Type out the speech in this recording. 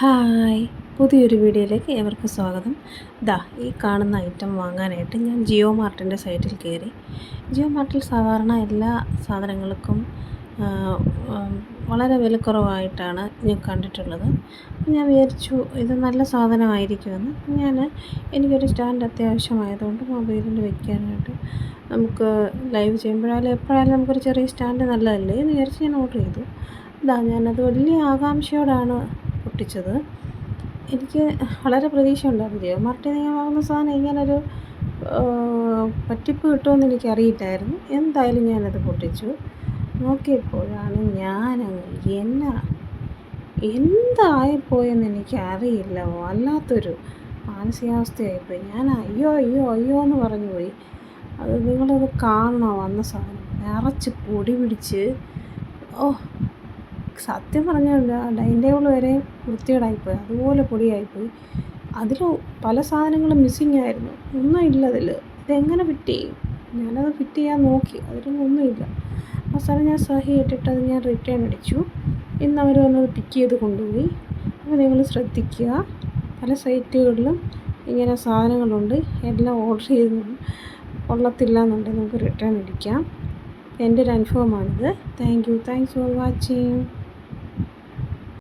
Hi. പുതിയൊരു വീഡിയോയിലേക്ക് ഏവർക്കും സ്വാഗതം. ദാ ഈ കാണുന്ന ഐറ്റം വാങ്ങാനായിട്ട് ഞാൻ ജിയോ മാർട്ടിന്റെ സൈറ്റിൽ കയറി. ജിയോ മാർട്ടിൽ സാധാരണ എല്ലാ സാധനങ്ങൾക്കും വളരെ വിലക്കുറവായിട്ടാണ് ഞാൻ കണ്ടിട്ടുള്ളത്. ഞാൻ വിചാരിച്ചു ഇത് നല്ല സാധനമായിരിക്കുമെന്ന്. ഞാൻ എനിക്കൊരു സ്റ്റാൻഡ് അത്യാവശ്യമായതുകൊണ്ട് മൊബൈലിൽ വെക്കാനായിട്ട് നമുക്ക് ലൈവ് ചെയ്യുമ്പോഴായാലും എപ്പോഴായാലും നമുക്കൊരു ചെറിയ സ്റ്റാൻഡ് നല്ലതല്ലേ എന്ന് വിചാരിച്ച് ഞാൻ ഓർഡർ ചെയ്തു. ഇതാ ഞാനത് വലിയ ആകാംക്ഷയോടാണ് പൊട്ടിച്ചത്. എനിക്ക് വളരെ പ്രതീക്ഷ ഉണ്ടായിരുന്നു ജിയോ നിയമമാകുന്ന സാധനം ഇങ്ങനൊരു പറ്റിപ്പ് കിട്ടുമെന്ന് എനിക്കറിയില്ലായിരുന്നു. എന്തായാലും ഞാനത് പൊട്ടിച്ചു. നോക്കിയപ്പോഴാണ് ഞാനങ്ങ് എന്നാ എന്തായിപ്പോയെന്ന് എനിക്കറിയില്ല. വല്ലാത്തൊരു മാനസികാവസ്ഥയായിപ്പോയി. ഞാൻ അയ്യോ അയ്യോ അയ്യോ എന്ന് പറഞ്ഞു പോയി. അത് നിങ്ങളത് കാണണോ? വന്ന സാധനം നിറച്ച് പൊടി പിടിച്ച് ഓ സത്യം പറഞ്ഞാൽ ഡൈനിങ് ടേബിൾ വരെ വൃത്തികേടായിപ്പോയി. അതുപോലെ പൊടിയായിപ്പോയി. അതിൽ പല സാധനങ്ങളും മിസ്സിങ് ആയിരുന്നു. ഒന്നും ഇല്ല അതിൽ ഇതെങ്ങനെ ഫിറ്റ് ചെയ്യും? ഞാനത് ഫിറ്റ് ചെയ്യാൻ നോക്കി. അതിലൊന്നും ഒന്നുമില്ല അവസാനം ഞാൻ സഹി ഇട്ടിട്ട് അത് ഞാൻ റിട്ടേൺ അടിച്ചു. ഇന്ന് അവർ വന്നത് പിക്ക് ചെയ്ത് കൊണ്ടുപോയി. അപ്പോൾ നിങ്ങൾ ശ്രദ്ധിക്കുക. പല സൈറ്റുകളിലും ഇങ്ങനെ സാധനങ്ങളുണ്ട്. എല്ലാം ഓർഡർ ചെയ്ത് കൊള്ളത്തില്ല എന്നുണ്ടെങ്കിൽ നമുക്ക് റിട്ടേൺ അടിക്കാം. എന്റെ ഒരു അനുഭവമാണിത്. Thank you thanks for watching